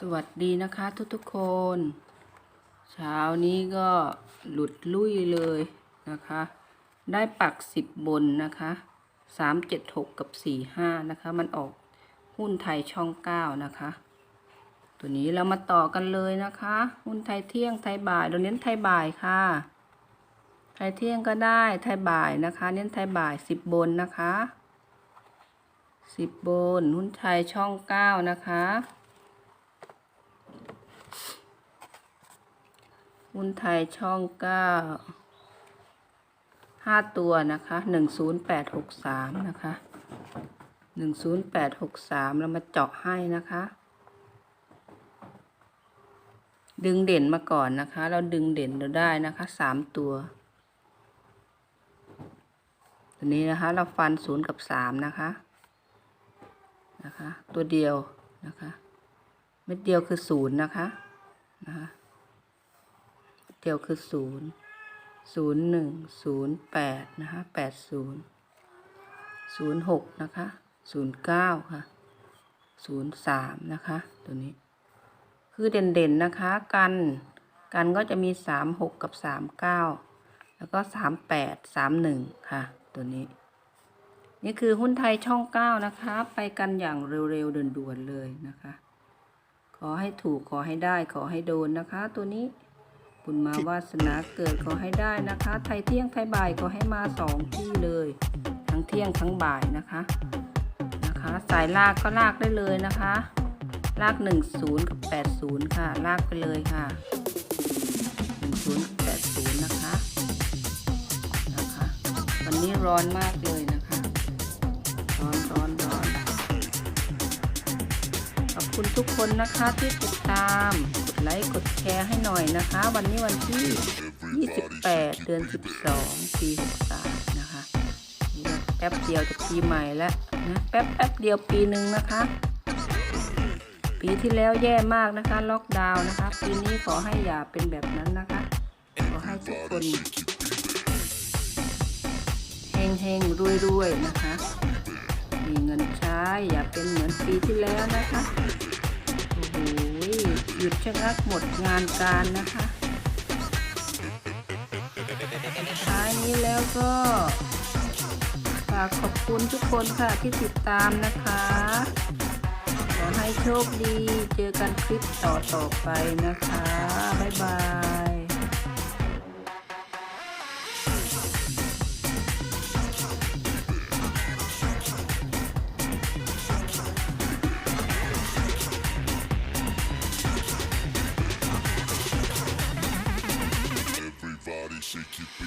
สวัสดีนะคะทุกทุกๆคน เช้านี้ก็หลุดลุ่ยเลยนะคะ ได้ปักสิบบนนะคะสามเจ็ดหกกับสี่ห้านะคะ มันออกหุ้นไทยช่องเก้านะคะ ตัวนี้เรามาต่อกันเลยนะคะ หุ้นไทยเที่ยงไทยบ่ายเราเน้นไทยบ่ายค่ะ ไทยเที่ยงก็ได้ไทยบ่ายนะคะ เน้นไทยบ่ายสิบบนนะคะสิบบนหุ้นไทยช่องเก้านะคะ หุ้นไทยช่องเก้าห้าตัวนะคะหนึ่งศูนย์แปดหกสามนะคะหนึ่งศูนย์แปดหกสามเรามาเจาะให้นะคะ ดึงเด่นมาก่อนนะคะ เราดึงเด่นเราได้นะคะสามตัวตัวนี้นะคะ เราฟันศูนย์กับสามนะคะนะคะ ตัวเดียวนะคะ เม็ดเดียวคือศูนย์นะคะนะคะ เดียวคือศูนย์ศูนย์หนึ่งศูนย์แปดนะคะแปดศูนย์ศูนย์หกนะคะศูนย์เก้าค่ะศูนย์สามนะคะ ตัวนี้ คือเด่นๆ นะคะ กัน กันก็จะมีสามหกกับสามเก้าแล้วก็สามแปดสามหนึ่งค่ะ ตัวนี้ นี่คือหุ้นไทยช่องเก้านะคะ ไปกันอย่างเร็วๆด่วนๆเลยนะคะ ขอให้ถูกขอให้ได้ขอให้โดนนะคะ ตัวนี้ บุญมาวาสนาเกิดขอให้ได้นะคะ ไทยเที่ยงไทยบ่ายขอให้มาสองที่เลย ทั้งเที่ยงทั้งบ่ายนะคะนะคะ สายลากก็ลากได้เลยนะคะ ลากหนึ่งศูนย์กับแปดศูนย์ค่ะ ลากไปเลยค่ะหนึ่งศูนย์กับแปดศูนย์นะคะนะคะ วันนี้ร้อนมากเลยนะคะ ร้อนร้อนร้อนขอบคุณทุกคนนะคะที่ติดตาม ไลค์กดแชร์ให้หน่อยนะคะ วันนี้วันที่ 28 เดือน 12 ปี 63 นะคะแป๊บเดียวจะปีใหม่แล้วนะแป๊บแป๊บเดียวปีหนึ่งนะคะ ปีที่แล้วแย่มากนะคะ ล็อกดาวน์นะคะ ปีนี้ขอให้อย่าเป็นแบบนั้นนะคะ ขอให้ทุกคนเฮงเฮงรวยรวยนะคะ มีเงินใช้อย่าเป็นเหมือนปีที่แล้วนะคะ หยุดชะงักหมดงานการนะคะท้ายนี้แล้วก็ฝากขอบคุณทุกคนค่ะที่ติดตามนะคะ ขอให้โชคดี เจอกันคลิปต่อต่อๆไปนะคะ บ๊ายบาย